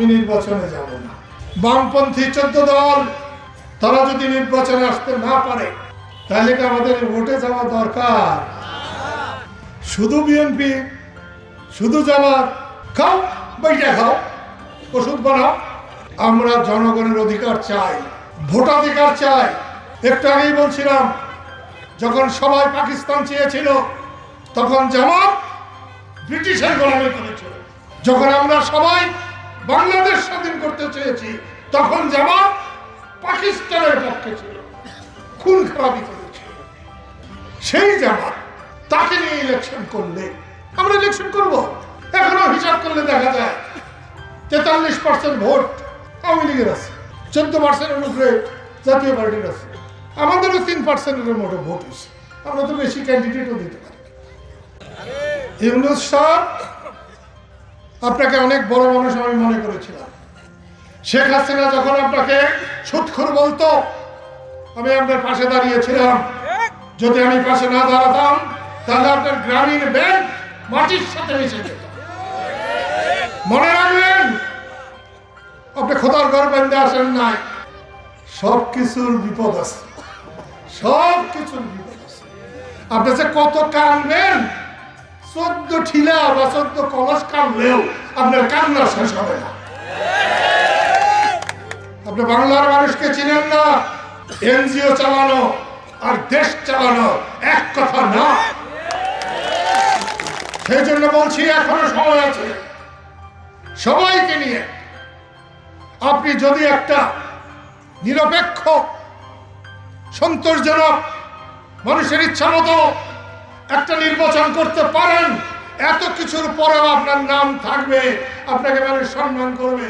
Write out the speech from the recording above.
আমি নির্বাচনে যাব না। বামপন্থী চোদ্দ দল, তারা যদি নির্বাচনে আসতে না পারে, তাহলে কি আমাদের ভোটে যাওয়া দরকার? শুধু বিএনপি, শুধু জামাত, খাও, বইটা খাও, ওষুধ বানাও। আমরা জনগণের অধিকার চাই, ভোটাধিকার চাই। একটু আগেই বলছিলাম, যখন সবাই পাকিস্তান চেয়েছিল, তখন জামাত ব্রিটিশের গোলামি করেছিল। যখন আমরা সবাই বাংলাদেশ স্বাধীন করতে চেয়েছি, তখন জামাত পাকিস্তানের পক্ষে ছিল। খুন খারাপি করেছিল সেই জামাত তাকে নিয়ে ইলেকশন করলে আমরা ইলেকশন করব। এখনও হিসাব করলে দেখা যায়, তেতাল্লিশ পার্সেন্ট ভোট আওয়ামী লীগের আছে, চোদ্দ পার্সেন্টের উপরে জাতীয় পার্টির আছে। আমাদেরও তিন পার্সেন্টের মতো ভোট হয়েছে। আমরা তো বেশি ক্যান্ডিডেটও দিতে পারি ইউনুস সাহেব আপনাকে অনেক বড় মানুষ আমি মনে করেছিলাম। শেখ হাসিনা যখন আপনাকে সুৎখুর বলতো, আমি আপনার পাশে দাঁড়িয়েছিলাম। যদি আমি পাশে না দাঁড়াতাম, তাহলে আপনার গ্রামীণ ব্যাংক মাটির সাথে মিশে যেত। মনে রাখবেন, আপনি খোদার ঘর বেঁধে আসেন নাই। সব কিছুর বিপদ আছে। সব কিছুর বিপদ আছে। আপনি যে কত কানবেন চোদ্দ ঠিলা বা চোদ্দ কলস কানলেও আপনার কান্না শেষ হবে না। আপনি বাংলার মানুষকে চিনেন না, এনজিও চালানো আর দেশ চালানো এক কথা না। সেই জন্য বলছি, এখনও সময় আছে। সবাইকে নিয়ে আপনি যদি একটা নিরপেক্ষ, সন্তোষজনক মানুষের ইচ্ছা মতো একটা নির্বাচন করতে পারেন এত কিছুর পরেও আপনার নাম থাকবে আপনাকে মানুষ সম্মান করবে।